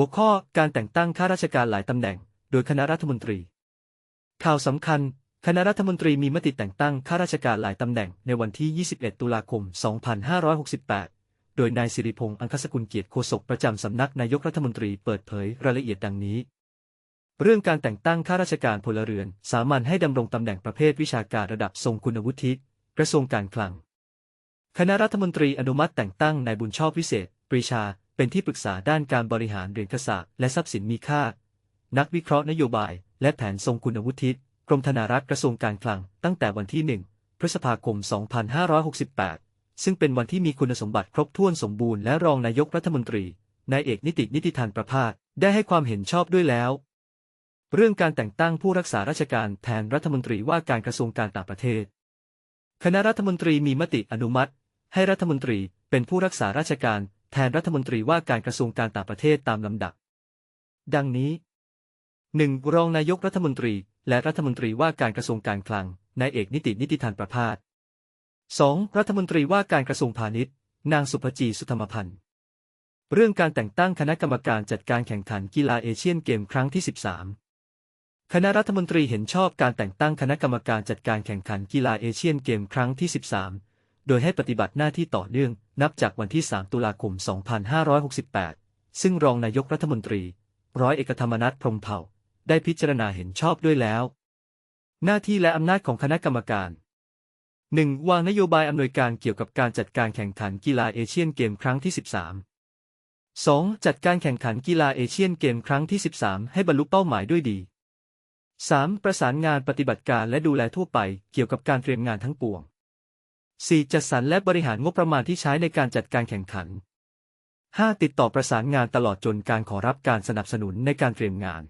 หัวข้อการแต่งตั้งข้าราชการหลายตำแหน่ง โดยคณะรัฐมนตรี ข่าวสำคัญ คณะรัฐมนตรีมีมติแต่งตั้งข้าราชการหลายตำแหน่งในวันที่ 21 ตุลาคม 2568 โดยนายสิริพงษ์อังคสกุลเกียรติโฆษกประจำสำนักนายกรัฐมนตรีเปิดเผยรายละเอียดดังนี้ เรื่องการแต่งตั้งข้าราชการพลเรือน สามัญให้ดำรงตำแหน่งประเภทวิชาการระดับทรงคุณวุฒิ กระทรวงการคลัง คณะรัฐมนตรีอนุมัติแต่งตั้งนายบุญชอบวิเศษ ปรีชา เป็นที่ปรึกษาด้านการบริหารเหรียญกษาปณ์และทรัพย์สินมีค่า นักวิเคราะห์นโยบาย และแผนทรงคุณวุฒิกรมธนารักษ์กระทรวงการคลัง ตั้งแต่วันที่ 1 พฤษภาคม 2568 ซึ่งเป็นวันที่มีคุณสมบัติครบถ้วนสมบูรณ์และรองนายกรัฐมนตรีนายเอกนิตินิติธันประภาสได้ให้ความเห็นชอบด้วยแล้ว เรื่องการแต่งตั้งผู้รักษาราชการแทนรัฐมนตรีว่าการกระทรวงการต่างประเทศ คณะรัฐมนตรีมีมติอนุมัติ ให้รัฐมนตรีเป็นผู้รักษาราชการ แทนรัฐมนตรีว่าการกระทรวงการต่างประเทศตามลำดับ ดังนี้ 1. รองนายกรัฐมนตรี และรัฐมนตรีว่าการกระทรวงการคลัง นายเอกนิตินิติธันประภาส 2. รัฐมนตรีว่าการกระทรวงพาณิชย์ นางสุภจีสุธรรมพันธ์ เรื่องการแต่งตั้งคณะกรรมการจัดการแข่งขันกีฬาเอเชียนเกมครั้งที่ 13 คณะรัฐมนตรีเห็นชอบการแต่งตั้งคณะกรรมการจัดการแข่งขันกีฬาเอเชียนเกมครั้งที่ 13 โดยให้ปฏิบัติหน้าที่ต่อเนื่อง นับจากวันที่ 3 ตุลาคม 2568 ซึ่งรองนายกรัฐมนตรี ร้อยเอกธรรมนัฐพรมเผ่า ได้พิจารณาเห็นชอบด้วยแล้ว หน้าที่และอำนาจของคณะกรรมการ 1. วางนโยบายอำนวยการเกี่ยวกับการจัดการแข่งขันกีฬาเอเชียนเกมครั้งที่ 13 2. จัดการแข่งขันกีฬาเอเชียนเกมครั้งที่ 13 ให้บรรลุเป้าหมายด้วยดี 3. ประสานงานปฏิบัติการและดูแลทั่วไปเกี่ยวกับการเตรียมงานทั้งปวง 4. จัดสรรและบริหารงบประมาณที่ใช้ในการจัดการแข่งขัน 5. ติดต่อประสานงานตลอดจนการขอรับการสนับสนุนในการเตรียมงาน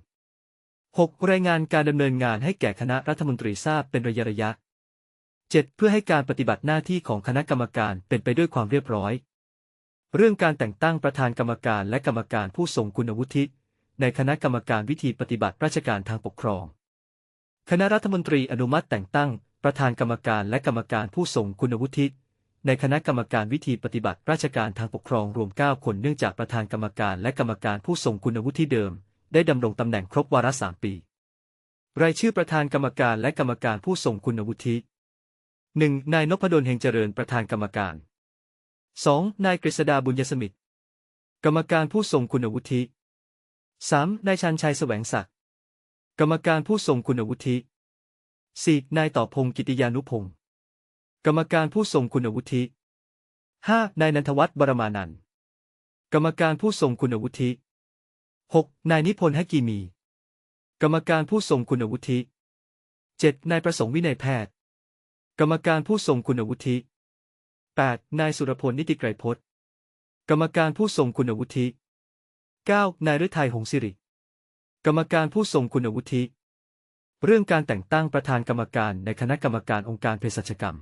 6. รายงานการดำเนินงานให้แก่คณะรัฐมนตรีทราบเป็นระยะระยะ 7. เพื่อให้การปฏิบัติหน้าที่ของคณะกรรมการเป็นไปด้วยความเรียบร้อย เรื่องการแต่งตั้งประธานกรรมการและกรรมการผู้ทรงคุณวุฒิในคณะกรรมการวิธีปฏิบัติราชการทางปกครอง คณะรัฐมนตรีอนุมัติแต่งตั้ง ประธานกรรมการและกรรมการผู้ทรงคุณวุฒิในคณะกรรมการวิธีปฏิบัติราชการทางปกครองรวม 9 คนเนื่องจากประธานกรรมการและกรรมการผู้ทรงคุณวุฒิเดิม ได้ดำรงตำแหน่งครบวาระสามปี รายชื่อประธานกรรมการและกรรมการผู้ทรงคุณวุฒิ 1. นายนพดลเฮงเจริญประธานกรรมการ 2. นายกฤษดาบุญยสมิทธิ์กรรมการผู้ทรงคุณวุฒิ 3. นายชันชัยแสวงศักดิ์กรรมการผู้ทรงคุณวุฒิ 4. นายต่อพงศกิติยานุพงศ์กรรมการผู้ทรงคุณวุฒิ 5. นายนันทวัฒน์บรมานันกรรมการผู้ทรงคุณวุฒิ 6. นายนิพนธ์ฮกีมี กรรมการผู้ทรงคุณวุฒิ 7. นายประสงค์วินัยแพทย์ กรรมการผู้ทรงคุณวุฒิ 8. นายสุรพลนิติไกรพจน์ กรรมการผู้ทรงคุณวุฒิ 9. นายฤทัยหงสิริ กรรมการผู้ทรงคุณวุฒิ เรื่องการแต่งตั้งประธานกรรมการในคณะกรรมการองค์การเภสัชกรรม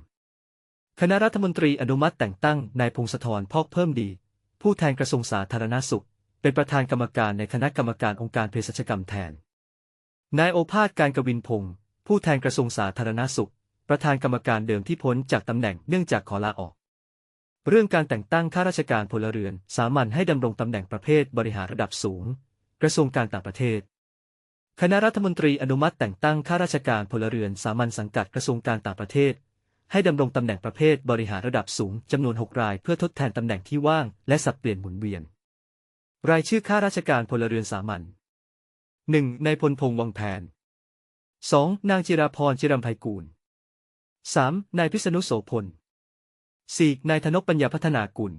คณะรัฐมนตรีอนุมัติแต่งตั้งนายพงศธรพอกเพิ่มดี ผู้แทนกระทรวงสาธารณสุข เป็นประธานกรรมการในคณะกรรมการองค์การเภสัชกรรมแทน นายโอภาสการกวินพงศ์ผู้แทนกระทรวงสาธารณสุข ประธานกรรมการเดิมที่พ้นจากตำแหน่งเนื่องจากขอลาออก เรื่องการแต่งตั้งข้าราชการพลเรือน สามัญให้ดำรงตำแหน่งประเภทบริหารระดับสูง กระทรวงการต่างประเทศ คณะรัฐมนตรีอนุมัติแต่งตั้งข้าราชการพลเรือนสามัญสังกัดกระทรวงการต่างประเทศ ให้ดำรงตำแหน่งประเภทบริหารระดับสูงจำนวน 6 ราย เพื่อทดแทนตำแหน่งที่ว่างและสับเปลี่ยนหมุนเวียน รายชื่อข้าราชการพลเรือนสามัญ 1. นายพลพงษ์วังแผน 2. นางจิราพรจิรัมไพกูล 3. นายพิษณุโสพล 4. นายธนกปัญญาพัฒนากุล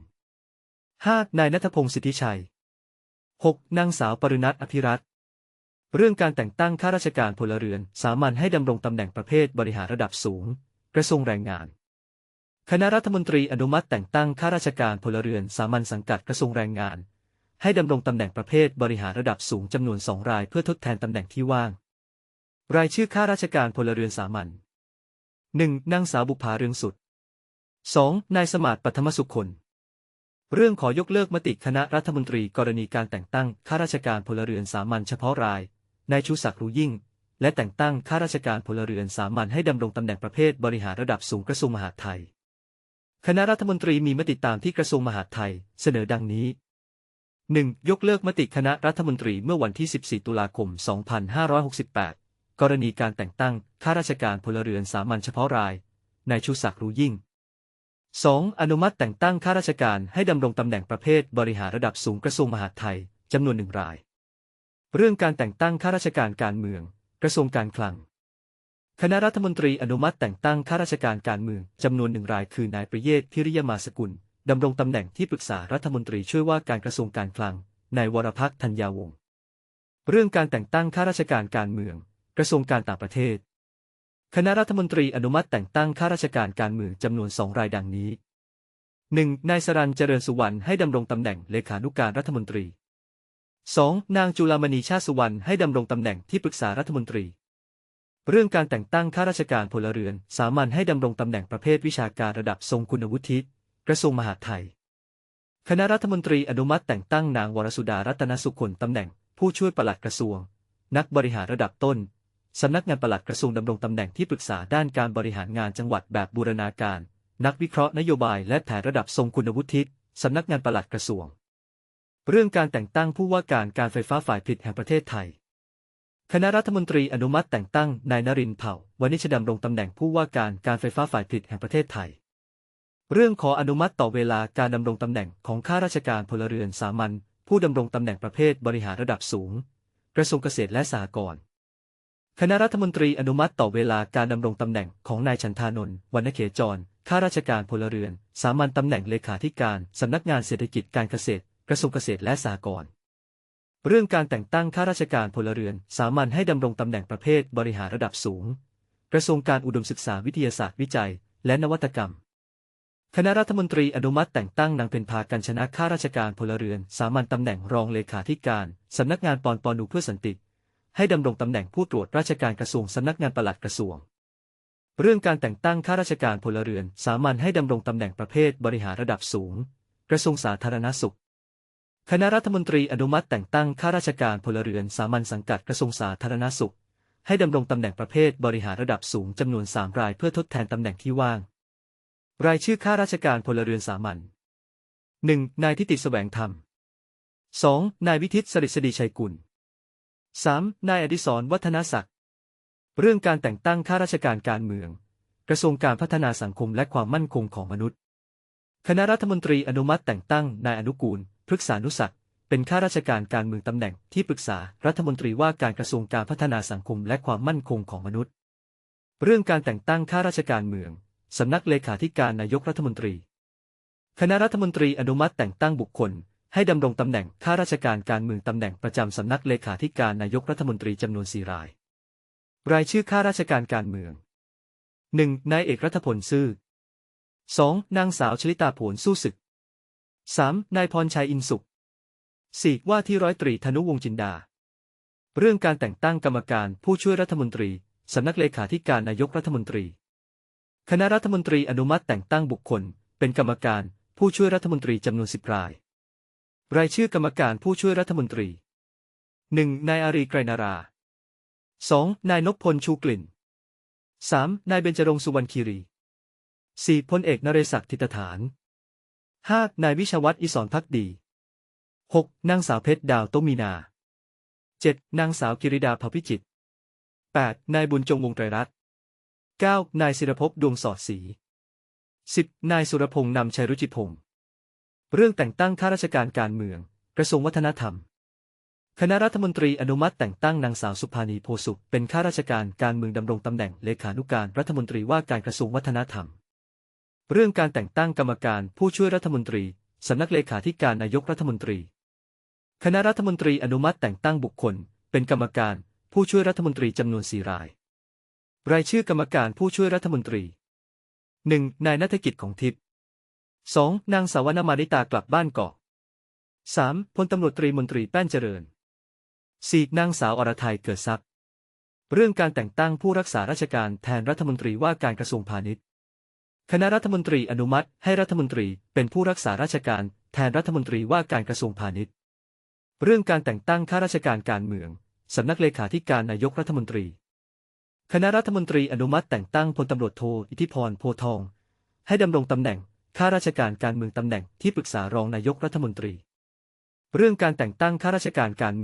5. นายนัทพงศ์สิทธิชัย 6. นางสาวปรินัทอภิรัต เรื่องการแต่งตั้งข้าราชการพลเรือน สามัญให้ดำรงตำแหน่งประเภทบริหารระดับสูง กระทรวงแรงงาน คณะรัฐมนตรีอนุมัติแต่งตั้งข้าราชการพลเรือนสามัญสังกัดกระทรวงแรงงาน ให้ดำรงตำแหน่งประเภทบริหารระดับสูงจำนวนสองรายเพื่อทดแทนตำแหน่งที่ว่าง รายชื่อข้าราชการพลเรือนสามัญ 1. นางสาวบุภาเรืองสุด 2. นายสมาร์ปัทมสุขคนเรื่องขอยกเลิกมติคณะรัฐมนตรีกรณีการแต่งตั้งข้าราชการพลเรือนสามัญเฉพาะราย นายชูศักดิ์รู้ยิ่ง และแต่งตั้งข้าราชการพลเรือนสามัญให้ดำรงตำแหน่งประเภทบริหารระดับสูงกระทรวงมหาดไทย คณะรัฐมนตรีมีมติตามที่กระทรวงมหาดไทยเสนอดังนี้ 1. ยกเลิกมติคณะรัฐมนตรีเมื่อวันที่ 14 ตุลาคม 2568 กรณีการแต่งตั้งข้าราชการพลเรือนสามัญเฉพาะราย นายชูศักดิ์รู้ยิ่ง 2. อนุมัติแต่งตั้งข้าราชการให้ดำรงตำแหน่งประเภทบริหารระดับสูงกระทรวงมหาดไทยจำนวนหนึ่งราย เรื่องการแต่งตั้งข้าราชการการเมือง กระทรวงการคลัง คณะรัฐมนตรีอนุมัติแต่งตั้งข้าราชการการเมืองจำนวนหนึ่งรายคือนายประเยศพิริยมาสกุลดำรงตำแหน่งที่ปรึกษารัฐมนตรีช่วยว่าการกระทรวงการคลังนายวรพักธัญญาวงศ์เรื่องการแต่งตั้งข้าราชการการเมือง กระทรวงการต่างประเทศ คณะรัฐมนตรีอนุมัติแต่งตั้งข้าราชการการเมืองจำนวนสองรายดังนี้ 1. นายสรันเจริญสุวรรณให้ดำรงตำแหน่งเลขานุการรัฐมนตรี 2. นางจุลามณีชาสุวรรณให้ดำรงตำแหน่งที่ปรึกษารัฐมนตรี เรื่องการแต่งตั้งข้าราชการพลเรือน สามัญให้ดำรงตำแหน่งประเภทวิชาการระดับทรงคุณวุฒิ กระทรวงมหาดไทย คณะรัฐมนตรีอนุมัติแต่งตั้งนางวรสุดารัตนสุขลตำแหน่ง ผู้ช่วยปลัดกระทรวง นักบริหารระดับต้นสำนักงานปลัดกระทรวงดำรงตำแหน่งที่ปรึกษาด้านการบริหารงานจังหวัดแบบบูรณาการ นักวิเคราะห์นโยบายและแผนระดับทรงคุณวุฒิสำนักงานปลัดกระทรวง เรื่องการแต่งตั้งผู้ว่าการการไฟฟ้าฝ่ายผลิตแห่งประเทศไทย คณะรัฐมนตรีอนุมัติแต่งตั้งนายนรินทร์เผ่าวณิชดำรงตำแหน่งผู้ว่าการการไฟฟ้าฝ่ายผลิตแห่งประเทศไทย เรื่องขออนุมัติต่อเวลาการดำรงตำแหน่งของข้าราชการพลเรือนสามัญผู้ดำรงตำแหน่งประเภทบริหารระดับสูง กระทรวงเกษตรและสหกรณ์คณะรัฐมนตรีอนุมัติต่อเวลาการดำรงตำแหน่งของนายชันธานนท์วรรณเขจรข้าราชการพลเรือน สามัญตำแหน่งเลขาธิการสำนักงานเศรษฐกิจการเกษตร กระทรวงเกษตรและสหกรณ์เรื่องการแต่งตั้งข้าราชการพลเรือน สามัญให้ดำรงตำแหน่งประเภทบริหารระดับสูง กระทรวงการอุดมศึกษาวิทยาศาสตร์วิจัย และนวัตกรรม คณะรัฐมนตรีอนุมัติแต่งตั้งนางเพ็ญพากันชนะข้าราชการพลเรือน สามัญตำแหน่งรองเลขาธิการ สำนักงานปอนปอนูเพื่อสันติ ให้ดำรงตำแหน่งผู้ตรวจราชการกระทรวงสำนักงานปลัดกระทรวง เรื่องการแต่งตั้งข้าราชการพลเรือน สามัญให้ดำรงตำแหน่งประเภทบริหารระดับสูง กระทรวงสาธารณสุข คณะรัฐมนตรีอนุมัติแต่งตั้งข้าราชการพลเรือนสามัญสังกัดกระทรวงสาธารณสุข ให้ดำรงตำแหน่งประเภทบริหารระดับสูงจำนวน 3 รายเพื่อทดแทนตำแหน่งที่ว่าง รายชื่อข้าราชการพลเรือนสามัญ 1. นายทิติสแสวงธรรม 2. นายวิทิตสริษฎีชัยกุล 3. นายอดิศรวัฒนศักดิ์ เรื่องการแต่งตั้งข้าราชการการเมือง กระทรวงการพัฒนาสังคมและความมั่นคงของมนุษย์ คณะรัฐมนตรีอนุมัติแต่งตั้งนายอนุกูล พฤกษานุศักดิ์เป็นข้าราชการการเมืองตำแหน่งที่ปรึกษารัฐมนตรีว่าการกระทรวงการพัฒนาสังคมและความมั่นคงของมนุษย์ เรื่องการแต่งตั้งข้าราชการเมือง สำนักเลขาธิการนายกรัฐมนตรี คณะรัฐมนตรีอนุมัติแต่งตั้งบุคคล ให้ดำรงตำแหน่งข้าราชการการเมืองตำแหน่งประจำสำนักเลขาธิการนายกรัฐมนตรีจำนวนสี่ราย รายชื่อข้าราชการการเมือง 1. นายเอกรัฐพลซื่อ 2. นางสาวชลิตาผลสู้ศึก 3. นายพรชัยอินสุข 4. ว่าที่ร้อยตรีธนุวงจินดา เรื่องการแต่งตั้งกรรมการผู้ช่วยรัฐมนตรี สำนักเลขาธิการนายกรัฐมนตรี คณะรัฐมนตรีอนุมัติแต่งตั้งบุคคล เป็นกรรมการผู้ช่วยรัฐมนตรีจำนวนสิบราย รายชื่อกรรมการผู้ช่วยรัฐมนตรี 1. นายอารีไกรนารา 2. นายนพพลชูกลิ่น 3. นายเบญจรงสุวรรณคีรี 4. พลเอกนเรศักดิ์ทิตฐาน 5. นายวิชวัตรอิศรพักดี 6. นางสาวเพชรดาวโตมีนา 7. นางสาวกิริดาภพิจิต 8. นายบุญจงวงไตรรัตน์ 9. นายศิรภพดวงสอดศรี 10. นายสุรพงษ์นำชัยรุจิพงศ์เรื่องแต่งตั้งข้าราชการการเมือง กระทรวงวัฒนธรรม คณะรัฐมนตรีอนุมัติแต่งตั้งนางสาวสุภานีโพสุขเป็นข้าราชการการเมืองดำรงตำแหน่งเลขานุการรัฐมนตรีว่าการกระทรวงวัฒนธรรม เรื่องการแต่งตั้งกรรมการผู้ช่วยรัฐมนตรี สำนักเลขาธิการนายกรัฐมนตรี คณะรัฐมนตรีอนุมัติแต่งตั้งบุคคล เป็นกรรมการผู้ช่วยรัฐมนตรีจำนวนสี่ราย รายชื่อกรรมการผู้ช่วยรัฐมนตรี 1. นายนัฐกิจของทิพย์ 2. นางสาวนมาริตากลับบ้านเกาะ 3. พลตำรวจตรีมนตรีแป้นเจริญ 4. นางสาวอรทัยเกิดทรัพย์ เรื่องการแต่งตั้งผู้รักษาราชการแทนรัฐมนตรีว่าการกระทรวงพาณิชย์ คณะรัฐมนตรีอนุมัติให้รัฐมนตรีเป็นผู้รักษาราชการแทนรัฐมนตรีว่าการกระทรวงพาณิชย์ เรื่องการแต่งตั้งข้าราชการการเมือง สำนักเลขาธิการนายกรัฐมนตรี คณะรัฐมนตรีอนุมัติแต่งตั้งพลตำรวจโทอิทธิพรโพทอง ให้ดำรงตำแหน่งข้าราชการการเมืองตำแหน่งที่ปรึกษารองนายกรัฐมนตรี เรื่องการแต่งตั้งข้าราชการการ